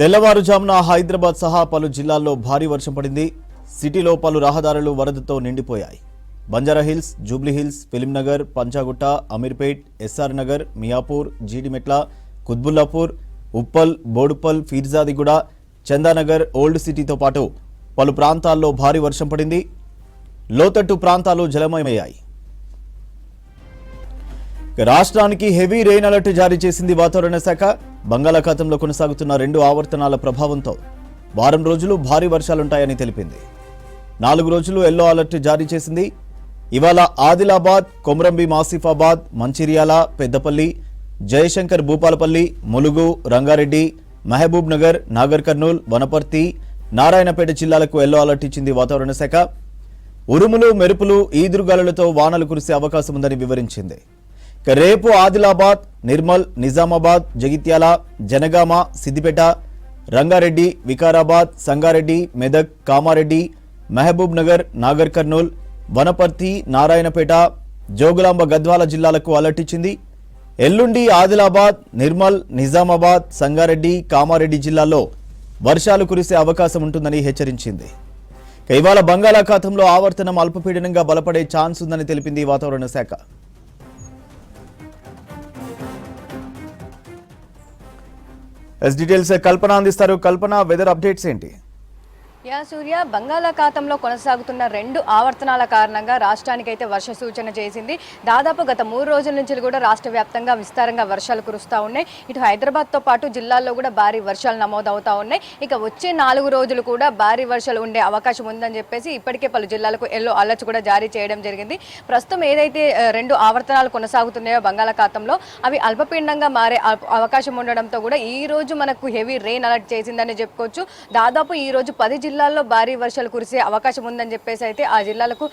తెల్లవారుజామున హైదరాబాద్ సహా పలు జిల్లాల్లో భారీ వర్షం పడింది. సిటీలో పలు రహదారులు వరదతో నిండిపోయాయి. Banjara hills Jubilee hills Filmnagar Panjagutta Ameerpet SR Nagar Miyapur Jeedimetla Quthbullapur Uppal Boduppal Peerzadiguda Chandanagar old సిటీతో పాటు పలు ప్రాంతాల్లో భారీ వర్షం పడింది. లోతట్టు ప్రాంతాలు జలమయమయ్యాయి. రాష్ట్రానికి హెవీ రెయిన్ అలర్ట్ జారీ చేసింది వాతావరణ శాఖ. బంగాళాఖాతంలో కొనసాగుతున్న రెండు ఆవర్తనాల ప్రభావంతో వారం రోజులు భారీ వర్షాలుంటాయని తెలిపింది. నాలుగు రోజులు ఎల్లో అలర్ట్ జారీ చేసింది. ఇవాళ ఆదిలాబాద్ కొమరంబి మాసిఫాబాద్ మంచిర్యాల పెద్దపల్లి జయశంకర్ భూపాలపల్లి ములుగు రంగారెడ్డి మహబూబ్ నగర్ నాగర్ కర్నూల్ వనపర్తి నారాయణపేట జిల్లాలకు ఎల్లో అలర్ట్ ఇచ్చింది వాతావరణ శాఖ. ఉరుములు మెరుపులు ఈదురుగాలులతో వానలు కురిసే అవకాశం ఉందని వివరించింది. రేపు ఆదిలాబాద్ నిర్మల్ నిజామాబాద్ జగిత్యాల జనగామ సిద్దిపేట రంగారెడ్డి వికారాబాద్ సంగారెడ్డి మెదక్ కామారెడ్డి మహబూబ్ నగర్ నాగర్ కర్నూల్ వనపర్తి నారాయణపేట జోగులాంబ గద్వాల జిల్లాలకు అలర్ట్ ఇచ్చింది. ఎల్లుండి ఆదిలాబాద్ నిర్మల్ నిజామాబాద్ సంగారెడ్డి కామారెడ్డి జిల్లాల్లో వర్షాలు కురిసే అవకాశం ఉంటుందని హెచ్చరించింది. ఇవాళ బంగాళాఖాతంలో ఆవర్తనం అల్పపీడనంగా బలపడే ఛాన్స్ ఉందని తెలిపింది వాతావరణ శాఖ. ఎస్ డీటెయిల్స్ eh, కల్పన అందిస్తారు. కల్పన వెదర్ అప్డేట్స్ ఏంటి? యా సూర్య బంగాళాఖాతంలో కొనసాగుతున్న రెండు ఆవర్తనాల కారణంగా రాష్ట్రానికైతే వర్ష సూచన చేసింది. దాదాపు గత మూడు రోజుల నుంచి కూడా రాష్ట్ర వ్యాప్తంగా విస్తారంగా వర్షాలు కురుస్తూ ఉన్నాయి. ఇటు హైదరాబాద్తో పాటు జిల్లాల్లో కూడా భారీ వర్షాలు నమోదవుతూ ఉన్నాయి. ఇక వచ్చే నాలుగు రోజులు కూడా భారీ వర్షాలు ఉండే అవకాశం ఉందని చెప్పేసి ఇప్పటికే పలు జిల్లాలకు ఎల్లో అలర్ట్స్ కూడా జారీ చేయడం జరిగింది. ప్రస్తుతం ఏదైతే రెండు ఆవర్తనాలు కొనసాగుతున్నాయో బంగాళాఖాతంలో అవి అల్పపీండంగా మారే అవ- అవకాశం ఉండడంతో కూడా ఈ రోజు మనకు హెవీ రెయిన్ అలర్ట్ చేసిందని చెప్పుకోవచ్చు. దాదాపు ఈ రోజు పది జిల్లాల్లో భారీ వర్షాలు కురిసే అవకాశం ఉందని చెప్పేసి అయితే ఆ జిల్లాలకు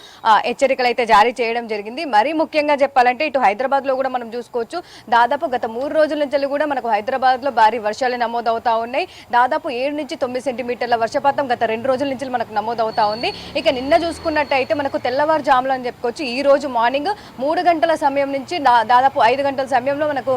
హెచ్చరికలు అయితే జారీ చేయడం జరిగింది. మరీ ముఖ్యంగా చెప్పాలంటే ఇటు హైదరాబాద్లో కూడా మనం చూసుకోవచ్చు. దాదాపు గత మూడు రోజుల నుంచి కూడా మనకు హైదరాబాద్లో భారీ వర్షాలు నమోదవుతా ఉన్నాయి. దాదాపు ఏడు నుంచి తొమ్మిది సెంటీమీటర్ల వర్షపాతం గత రెండు రోజుల నుంచి మనకు నమోదవుతా ఉంది. ఇక నిన్న చూసుకున్నట్టయితే మనకు తెల్లవారుజాములు అని చెప్పుకోవచ్చు. ఈ రోజు మార్నింగ్ మూడు గంటల సమయం నుంచి దాదాపు ఐదు గంటల సమయంలో మనకు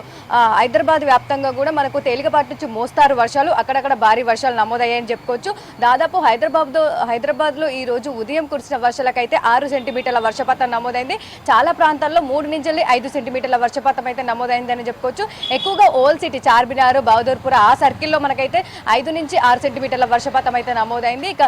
హైదరాబాద్ వ్యాప్తంగా కూడా మనకు తేలికపాటి నుంచి మోస్తారు వర్షాలు. అక్కడక్కడ భారీ వర్షాలు నమోదయ్యాయని చెప్పుకోవచ్చు. దాదాపు హైదరాబాద్ హైదరాబాద్లో ఈ రోజు ఉదయం కురిసిన వర్షాలకైతే ఆరు సెంటీమీటర్ల వర్షపాతం నమోదైంది. చాలా ప్రాంతాల్లో మూడు నుంచి ఐదు సెంటీమీటర్ల వర్షపాతం అయితే నమోదైందని చెప్పుకోవచ్చు. ఎక్కువగా ఓల్ సిటీ చార్మినార్ బహదూర్పుర ఆ సర్కిల్లో మనకైతే ఐదు నుంచి ఆరు సెంటీమీటర్ల వర్షపాతం అయితే నమోదైంది. ఇక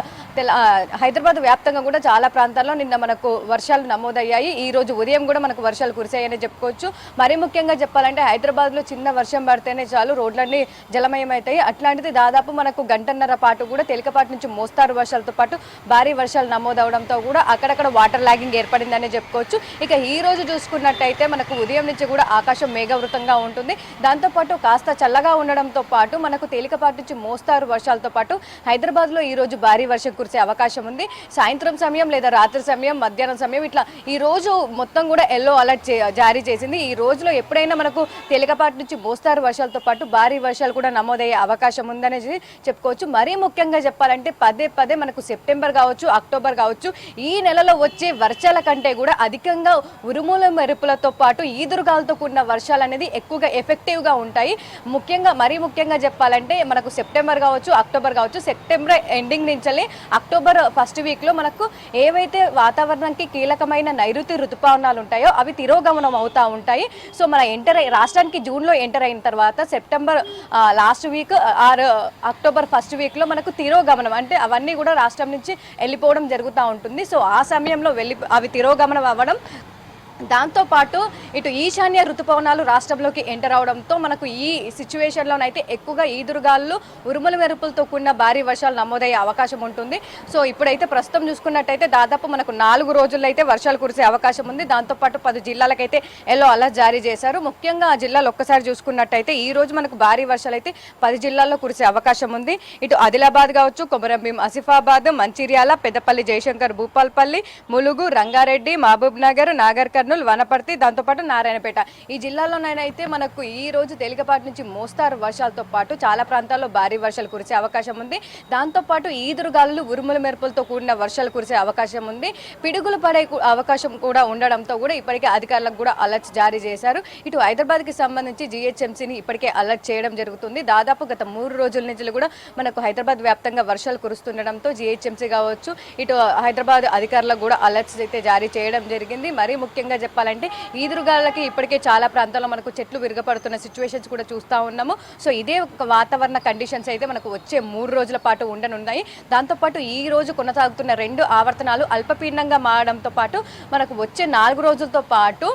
హైదరాబాద్ వ్యాప్తంగా కూడా చాలా ప్రాంతాల్లో నిన్న మనకు వర్షాలు నమోదయ్యాయి. ఈ రోజు ఉదయం కూడా మనకు వర్షాలు కురిశాయని చెప్పుకోవచ్చు. మరీ ముఖ్యంగా చెప్పాలంటే హైదరాబాద్లో చిన్న వర్షం పడితేనే చాలు రోడ్లన్నీ జలమయమవుతాయి. అట్లాంటిది దాదాపు మనకు గంటన్నర పాటు కూడా తేలికపాటి నుంచి మోస్తారు వర్షాలతో పాటు భారీ వర్షాలు నమోదవడంతో కూడా అక్కడక్కడ వాటర్ లాగింగ్ ఏర్పడిందని చెప్పుకోవచ్చు. ఇక ఈ రోజు చూసుకున్నట్టయితే మనకు ఉదయం నుంచి కూడా ఆకాశం మేఘవృతంగా ఉంటుంది. దాంతోపాటు కాస్త చల్లగా ఉండడంతో పాటు మనకు తేలికపాటి నుంచి మోస్తారు వర్షాలతో పాటు హైదరాబాద్లో ఈ రోజు భారీ వర్షం కురిసే అవకాశం ఉంది. సాయంత్రం సమయం లేదా రాత్రి సమయం మధ్యాహ్నం సమయం ఇట్లా ఈ రోజు మొత్తం కూడా ఎల్లో అలర్ట్ జారీ చేసింది. ఈ రోజులో ఎప్పుడైనా మనకు తేలికపాటి నుంచి మోస్తారు వర్షాలతో పాటు భారీ వర్షాలు కూడా నమోదయ్యే అవకాశం ఉందనేది చెప్పుకోవచ్చు. మరీ ముఖ్యంగా చెప్పాలంటే పదే పదే మనకు సెప్టెంబర్ కావచ్చు అక్టోబర్ కావచ్చు ఈ నెలలో వచ్చే వర్షాల కంటే కూడా అధికంగా ఉరుముల మెరుపులతో పాటు ఈదురుగాలతో కూడిన వర్షాలు అనేది ఎక్కువగా ఎఫెక్టివ్గా ఉంటాయి. ముఖ్యంగా మరీ ముఖ్యంగా చెప్పాలంటే మనకు సెప్టెంబర్ కావచ్చు అక్టోబర్ కావచ్చు సెప్టెంబర్ ఎండింగ్ నుంచి అక్టోబర్ ఫస్ట్ వీక్లో మనకు ఏవైతే వాతావరణానికి కీలకమైన నైరుతి ఋతుపవనాలు ఉంటాయో అవి తిరోగమనం అవుతూ ఉంటాయి. సో మన ఎంటర్ రాష్ట్రానికి జూన్లో ఎంటర్ అయిన తర్వాత September last week or October first వీక్లో మనకు తిరోగమనం అంటే అవన్నీ కూడా రాష్ట్రం నుంచి వెళ్ళిపోవడం జరుగుతూ ఉంటుంది. సో ఆ సమయంలో వెళ్ళి అవి తిరోగమనం అవ్వడం దాంతోపాటు ఇటు ఈశాన్య ఋతుపవనాలు రాష్ట్రంలోకి ఎంటర్ అవడంతో మనకు ఈ సిచ్యువేషన్లోనైతే ఎక్కువగా ఈదురుగాలు ఉరుముల మెరుపులతో కూడిన భారీ వర్షాలు నమోదయ్యే అవకాశం ఉంటుంది. సో ఇప్పుడైతే ప్రస్తుతం చూసుకున్నట్టయితే దాదాపు మనకు నాలుగు రోజుల్లో అయితే వర్షాలు కురిసే అవకాశం ఉంది. దాంతోపాటు పది జిల్లాలకైతే ఎల్లో అలర్ట్ జారీ చేశారు. ముఖ్యంగా ఆ జిల్లాలు ఒక్కసారి చూసుకున్నట్టయితే ఈ రోజు మనకు భారీ వర్షాలు అయితే పది జిల్లాల్లో కురిసే అవకాశం ఉంది. ఇటు ఆదిలాబాద్ కావచ్చు కొమరంభీం ఆసిఫాబాద్ మంచిర్యాల పెద్దపల్లి జయశంకర్ భూపాల్పల్లి ములుగు రంగారెడ్డి మహబూబ్ నగర్ నాగర్ కర్నూలు వనపర్తి దాంతోపాటు నారాయణపేట. ఈ జిల్లాలోనైతే మనకు ఈ రోజు తేలికపాటి నుంచి మోస్తారు వర్షాలతో పాటు చాలా ప్రాంతాల్లో భారీ వర్షాలు కురిసే అవకాశం ఉంది. దాంతోపాటు ఈదురుగాలు ఉరుముల మెరుపులతో కూడిన వర్షాలు కురిసే అవకాశం ఉంది. పిడుగులు పడే అవకాశం కూడా ఉండడంతో కూడా ఇప్పటికే అధికారులకు కూడా అలర్ట్ జారీ చేశారు. ఇటు హైదరాబాద్కి సంబంధించి జిహెచ్ఎంసీని ఇప్పటికే అలర్ట్ చేయడం జరుగుతుంది. దాదాపు గత మూడు రోజుల నుంచి కూడా మనకు హైదరాబాద్ వ్యాప్తంగా వర్షాలు కురుస్తుండడంతో జిహెచ్ఎంసీ కావచ్చు ఇటు హైదరాబాద్ అధికారులకు కూడా అలర్ట్స్ అయితే జారీ చేయడం జరిగింది. మరీ ముఖ్యంగా చెప్పాలంటే ఈదురుగాలకి ఇప్పటికే చాలా ప్రాంతాల్లో మనకు చెట్లు విరగపడుతున్న సిచ్యువేషన్స్ కూడా చూస్తూ ఉన్నాము. సో ఇదే ఒక వాతావరణ కండిషన్స్ అయితే మనకు వచ్చే మూడు రోజుల పాటు ఉండనున్నాయి. దాంతోపాటు ఈ రోజు కొనసాగుతున్న రెండు ఆవర్తనాలు అల్పపీడనంగా మారడంతో పాటు మనకు వచ్చే నాలుగు రోజులతో పాటు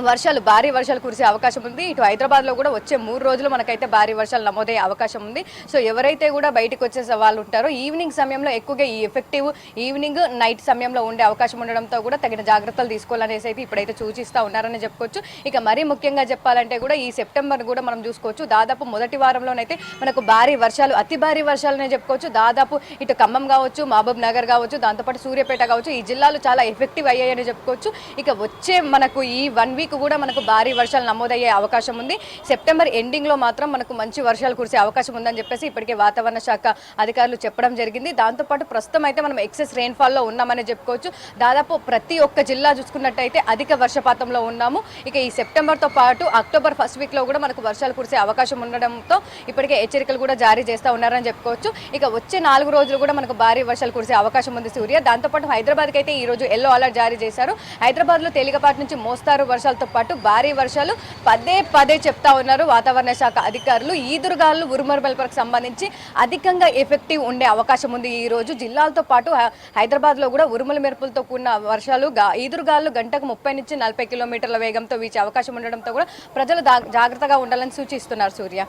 వర్షాలు భారీ వర్షాలు కురిసే అవకాశం ఉంది. ఇటు హైదరాబాద్లో కూడా వచ్చే మూడు రోజులు మనకైతే భారీ వర్షాలు నమోదయ్యే అవకాశం ఉంది. సో ఎవరైతే కూడా బయటకు వచ్చే వాళ్ళు ఉంటారో ఈవినింగ్ సమయంలో ఎక్కువగా ఈ ఎఫెక్టివ్ ఈవినింగ్ నైట్ సమయంలో ఉండే అవకాశం ఉండడంతో కూడా తగిన జాగ్రత్తలు తీసుకోవాలనేసి అయితే ఇప్పుడైతే సూచిస్తూ ఉన్నారని చెప్పుకోవచ్చు. ఇక మరీ ముఖ్యంగా చెప్పాలంటే కూడా ఈ సెప్టెంబర్ కూడా మనం చూసుకోవచ్చు. దాదాపు మొదటి వారంలోనైతే మనకు భారీ వర్షాలు అతి భారీ వర్షాలనే చెప్పుకోవచ్చు. దాదాపు ఇటు ఖమ్మం కావచ్చు మహబూబ్ నగర్ కావచ్చు దాంతోపాటు సూర్యాపేట కావచ్చు ఈ జిల్లాలు చాలా ఎఫెక్టివ్ అయ్యాయని చెప్పుకోవచ్చు. ఇక వచ్చే మనకు ఈ వన్ వీక్ కూడా మనకు భారీ వర్షాలు నమోదయ్యే అవకాశం ఉంది. సెప్టెంబర్ ఎండింగ్లో మాత్రం మనకు మంచి వర్షాలు కురిసే అవకాశం ఉందని చెప్పేసి ఇప్పటికే వాతావరణ శాఖ అధికారులు చెప్పడం జరిగింది. దాంతోపాటు ప్రస్తుతం అయితే మనం ఎక్సెస్ రెయిన్ఫాల్లో ఉన్నామని చెప్పుకోవచ్చు. దాదాపు ప్రతి ఒక్క జిల్లా చూసుకున్నట్టయితే అధిక వర్షపాతంలో ఉన్నాము. ఇక ఈ సెప్టెంబర్తో పాటు అక్టోబర్ ఫస్ట్ వీక్లో కూడా మనకు వర్షాలు కురిసే అవకాశం ఉండడంతో ఇప్పటికే హెచ్చరికలు కూడా జారీ చేస్తూ ఉన్నారని చెప్పుకోవచ్చు. ఇక వచ్చే నాలుగు రోజులు కూడా మనకు భారీ వర్షాలు కురిసే అవకాశం ఉంది సూర్య. దాంతోపాటు హైదరాబాద్కి అయితే ఈ రోజు ఎల్లో అలర్ట్ జారీ చేశారు. హైదరాబాద్లో తేలికపాటి నుంచి మోస్తారు వర్షాలతో పాటు భారీ వర్షాలు పదే పదే చెప్తా ఉన్నారు వాతావరణ శాఖ అధికారులు. ఈదురుగాలు ఉరుమరుమల్పరకు సంబంధించి అధికంగా ఎఫెక్టివ్ ఉండే అవకాశం ఉంది. ఈ రోజు జిల్లాలతో పాటు హ- హైదరాబాద్లో కూడా ఉరుముల మెరుపులతో కూడిన వర్షాలు ఈదురుగాలు గంటకు ముప్పై నుంచి నలభై కిలోమీటర్ల వేగంతో వీచే అవకాశం ఉండడంతో కూడా ప్రజలు జాగ్రత్తగా ఉండాలని సూచిస్తున్నారు సూర్య.